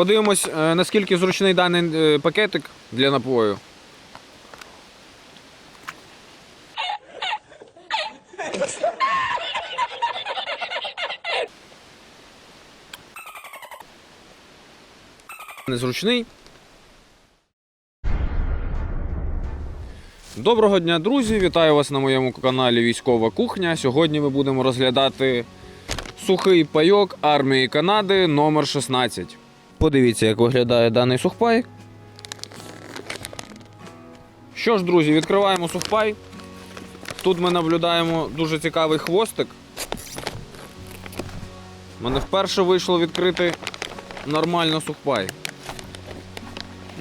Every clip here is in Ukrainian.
Подивимось, е, наскільки зручний даний е, пакетик для напою. Незручний. Доброго дня, друзі! Вітаю вас на моєму каналі Військова Кухня. Сьогодні ми будемо розглядати сухий пайок армії Канади номер 16. Подивіться, як виглядає даний сухпай. Що ж, друзі, відкриваємо сухпай. Тут ми наблюдаємо дуже цікавий хвостик. Мене вперше вийшло відкрити нормально сухпай.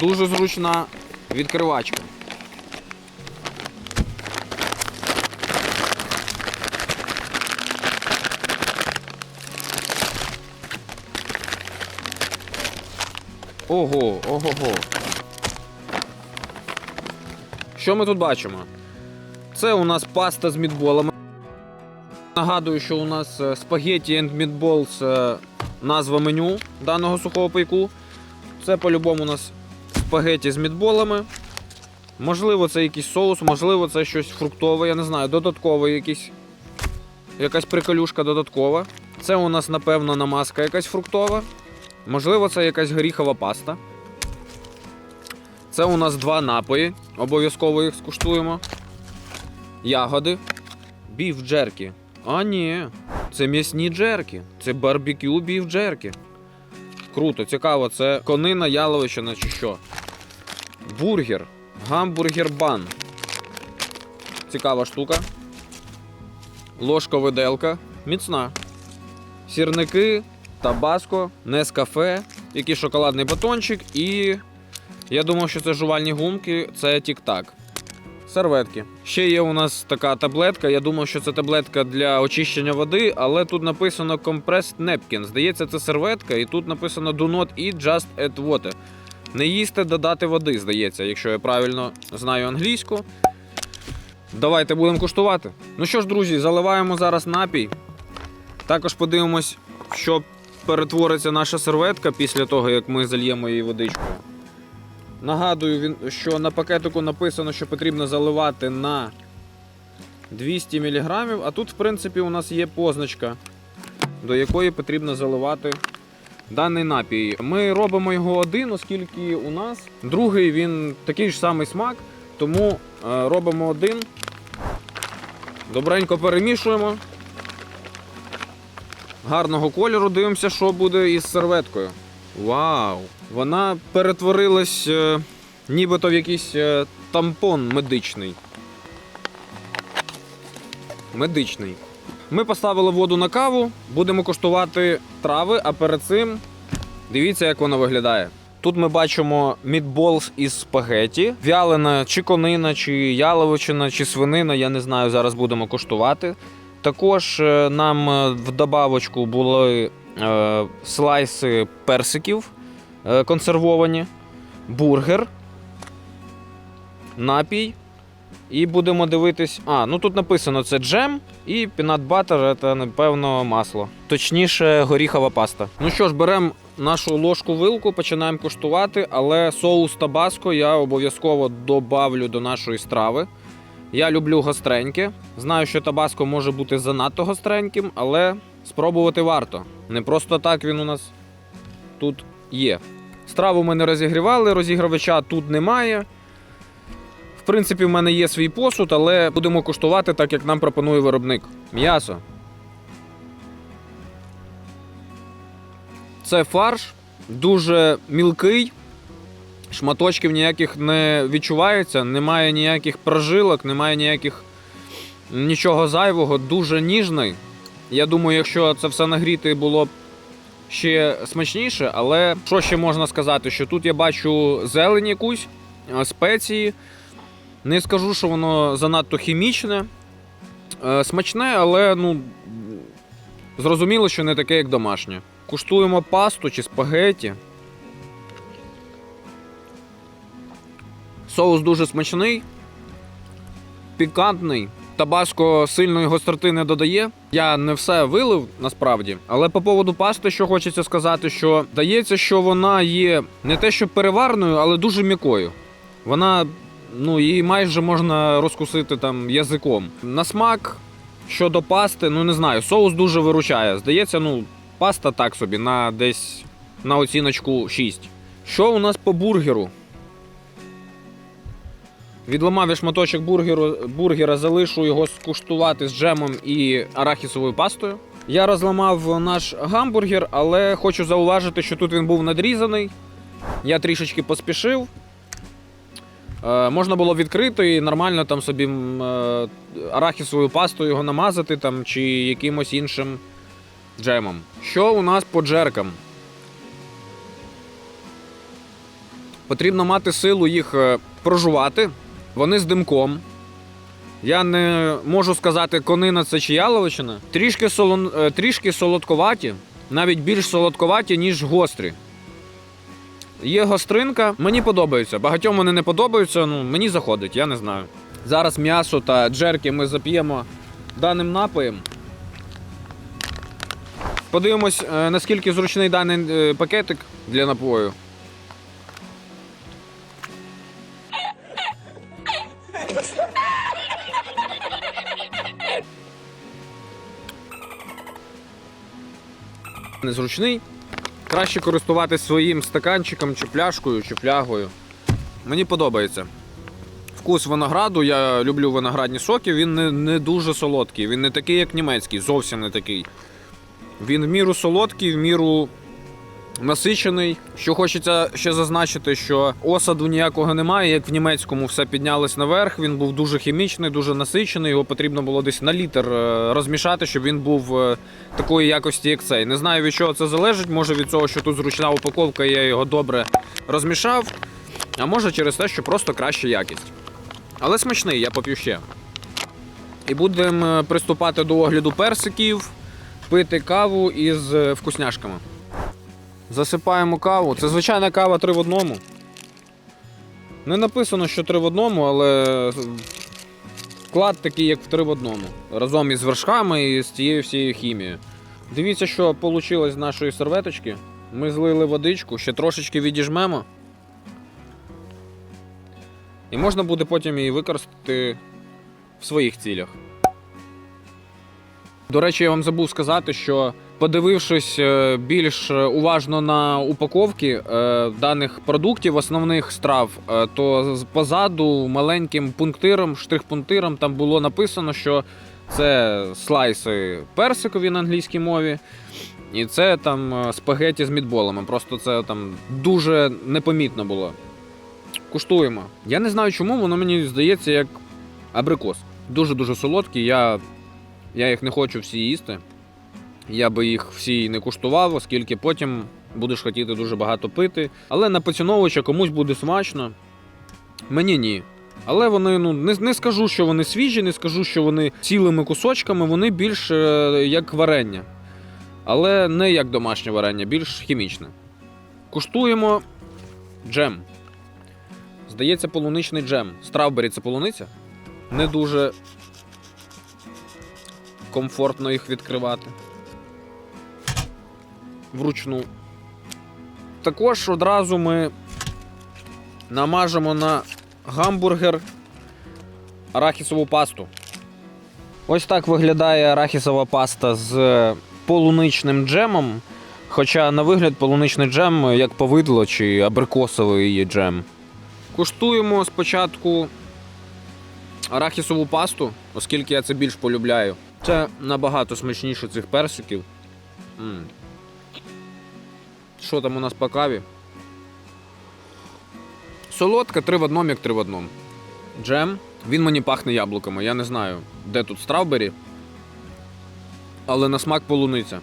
Дуже зручна відкривачка. Ого, ого-го. Що ми тут бачимо? Це у нас паста з мідболами. Нагадую, що у нас спагетті and meatballs назва меню даного сухого пайку. Це по-любому у нас спагетті з мідболами. Можливо, це якийсь соус, можливо, це щось фруктове, я не знаю, додатковий якийсь. Якась приколюшка додаткова. Це у нас, напевно, намазка якась фруктова. Можливо, це якась горіхова паста. Це у нас два напої. Обов'язково їх скуштуємо. Ягоди. Біф джеркі. А, ні. Це м'ясні джеркі. Це барбекю біф джеркі. Круто, цікаво, це конина яловичина чи що. Бургер. Гамбургер бан. Цікава штука. Ложка виделка. Міцна. Сірники, табаско, нескафе, якийсь шоколадний батончик і. Я думав, що це жувальні гумки, це тік-так. Серветки. Ще є у нас така таблетка. Я думав, що це таблетка для очищення води, але тут написано Compressed Napkin. Здається, це серветка, і тут написано Do not eat, just add water. Не їсти додати води, здається, якщо я правильно знаю англійську. Давайте будемо куштувати. Ну що ж, друзі, заливаємо зараз напій. Також подивимось, що перетвориться наша серветка після того, як ми зальємо її водичкою. Нагадую, що на пакетику написано, що потрібно заливати на 200 мг, а тут, в принципі, у нас є позначка, до якої потрібно заливати даний напій. Ми робимо його один, оскільки у нас другий він такий ж самий смак, тому е, робимо один. Добренько перемішуємо. Гарного кольору дивимося, що буде із серветкою. Вау! Вона перетворилась е, нібито в якийсь е, тампон медичний. Медичний. Ми поставили воду на каву, будемо коштувати трави, а перед цим дивіться, як воно виглядає. Тут ми бачимо мідболс із спагеті, вялена чи конина, чи яловичина, чи свинина, я не знаю, зараз будемо коштувати. Також е, нам е, в добавочку були е, слайси персиків консервовані, бургер, напій. І будемо дивитись. А, ну тут написано це джем і пінат батер це, напевно, масло. Точніше, горіхова паста. Ну що ж, беремо нашу ложку вилку, починаємо куштувати, але соус табаско я обов'язково добавлю до нашої страви. Я люблю гостреньке. Знаю, що табаско може бути занадто гостреньким, але спробувати варто. Не просто так він у нас тут є. Страву ми не розігрівали, розігрівача тут немає. В принципі, в мене є свій посуд, але будемо куштувати так, як нам пропонує виробник. М'ясо. Це фарш, дуже мілкий. Шматочків ніяких не відчувається, немає ніяких прожилок, немає ніяких нічого зайвого, дуже ніжний. Я думаю, якщо це все нагріти було б ще смачніше, але що ще можна сказати? Що тут я бачу зелень якусь, е, спеції. Не скажу, що воно занадто хімічне. Е, Смачне, але ну, зрозуміло, що не таке, як домашнє. Куштуємо пасту чи спагеті. Соус дуже смачний, пікантний, Табаско сильної гостроти не додає. Я не все вилив насправді. Але по поводу пасти, що хочеться сказати, що здається, що вона є не те, що переварною, але дуже м'якою. Вона, ну, її майже можна розкусити там язиком. На смак щодо пасти, ну не знаю, соус дуже виручає. Здається, ну, паста так собі, на десь на оціночку 6. Що у нас по бургеру? Відламав шматочок бургеру, бургера, залишу його скуштувати з джемом і арахісовою пастою. Я розламав наш гамбургер, але хочу зауважити, що тут він був надрізаний. Я трішечки поспішив. Е, можна було відкрити і нормально там собі е, арахісовою пастою його намазати там, чи якимось іншим джемом. Що у нас по джеркам? Потрібно мати силу їх е, прожувати. Вони з димком. Я не можу сказати, конина це чи яловичина. Трішки, солон... е, трішки солодковаті, навіть більш солодковаті, ніж гострі. Є гостринка, мені подобається. Багатьом вони не подобаються, ну мені заходить, я не знаю. Зараз м'ясо та джерки ми зап'ємо даним напоєм. Подивимось, е, наскільки зручний даний е, пакетик для напою. Незручний. Краще користуватись своїм стаканчиком, чи пляшкою, чи флягою. Мені подобається. Вкус винограду, я люблю виноградні соки, він не, не дуже солодкий. Він не такий, як німецький, зовсім не такий. Він в міру солодкий, в міру насичений. Що хочеться ще зазначити, що осаду ніякого немає, як в німецькому все піднялось наверх. Він був дуже хімічний, дуже насичений. Його потрібно було десь на літр е, розмішати, щоб він був е, такої якості, як цей. Не знаю від чого це залежить. Може від того, що тут зручна упаковка, я його добре розмішав. А може через те, що просто краща якість. Але смачний, я поп'ю ще. І будемо е, приступати до огляду персиків, пити каву із вкусняшками. Засипаємо каву. Це звичайна кава 3 в одному. Не написано, що 3 в одному, але склад такий, як в 3 в одному. Разом із вершками і з цією всією хімією. Дивіться, що вийшло з нашої серветочки. Ми злили водичку, ще трошечки відіжмемо. І можна буде потім її використати в своїх цілях. До речі, я вам забув сказати, що подивившись е, більш уважно на упаковки е, даних продуктів, основних страв, е, то позаду маленьким пунктиром, штрих-пунктиром там було написано, що це слайси персикові на англійській мові, і це там спагеті з мідболами. Просто це там дуже непомітно було. Куштуємо. Я не знаю, чому воно мені здається як абрикос. Дуже-дуже солодкі. Я, я їх не хочу всі їсти. Я би їх всі не куштував, оскільки потім будеш хотіти дуже багато пити. Але на поціновувача комусь буде смачно. Мені ні. Але вони, ну, не, не скажу, що вони свіжі, не скажу, що вони цілими кусочками, вони більш е, як варення. Але не як домашнє варення, більш хімічне. Куштуємо джем. Здається, полуничний джем. Стравбері це полуниця. Не дуже комфортно їх відкривати. Вручну. Також одразу ми намажемо на гамбургер арахісову пасту. Ось так виглядає арахісова паста з полуничним джемом. Хоча на вигляд полуничний джем як повидло чи абрикосовий джем. Куштуємо спочатку арахісову пасту, оскільки я це більш полюбляю. Це набагато смачніше цих персиків. М. Що там у нас по каві? Солодка три в одному, як три в одному. Джем. Він мені пахне яблуками. Я не знаю, де тут стравбері. Але на смак полуниця.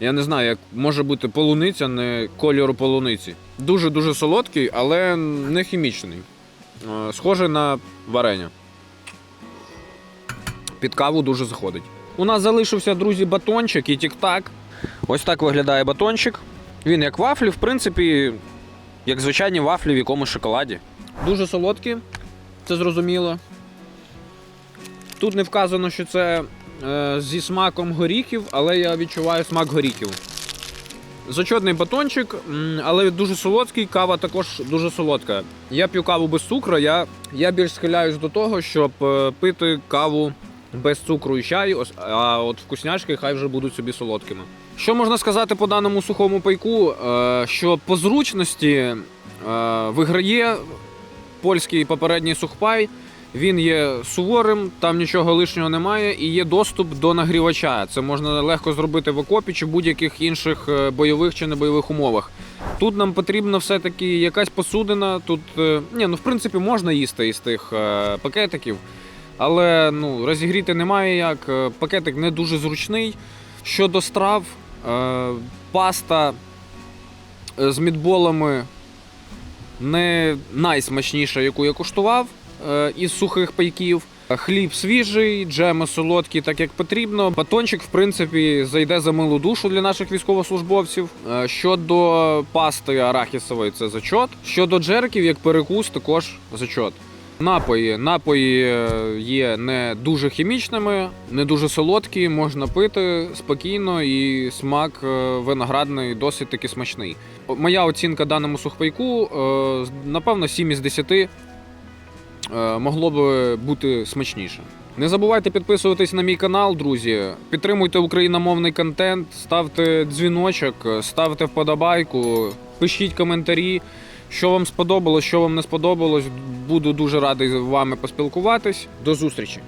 Я не знаю, як може бути полуниця, не кольору полуниці. Дуже-дуже солодкий, але не хімічний. Е, Схожий на варення. Під каву дуже заходить. У нас залишився, друзі, батончик і тік-так. Ось так виглядає батончик. Він як вафлі, в принципі, як звичайні вафлі в якомусь шоколаді. Дуже солодкі, це зрозуміло. Тут не вказано, що це е, зі смаком горіхів, але я відчуваю смак горіхів. Зачетний батончик, але дуже солодкий, кава також дуже солодка. Я п'ю каву без цукру, я, я більш схиляюсь до того, щоб е, пити каву без цукру і чаю, а от вкусняшки хай вже будуть собі солодкими. Що можна сказати по даному сухому пайку? Е, Що по зручності е, виграє польський попередній сухпай. Він є суворим, там нічого лишнього немає, і є доступ до нагрівача. Це можна легко зробити в окопі чи будь-яких інших е, бойових чи небойових умовах. Тут нам потрібна все-таки якась посудина. Тут ні, ну в принципі можна їсти із тих пакетиків, але ну розігріти немає як. Е, Пакетик не дуже зручний. Щодо страв, е, паста е, з мідболами не найсмачніша, яку я куштував із сухих пайків. Хліб свіжий, джеми солодкі, так як потрібно. Батончик, в принципі, зайде за милу душу для наших військовослужбовців. Щодо пасти арахісової, це зачот. Щодо джерків, як перекус, також зачот. Напої. Напої е, є не дуже хімічними, не дуже солодкі, можна пити спокійно, і смак е, виноградний досить таки смачний. Моя оцінка даному сухпайку, е, напевно, 7 із 10 е, могло би бути смачніше. Не забувайте підписуватись на мій канал, друзі. Підтримуйте україномовний контент, ставте дзвіночок, ставте вподобайку, пишіть коментарі. Що вам сподобалось, що вам не сподобалось. Буду дуже радий з вами поспілкуватись. До зустрічі!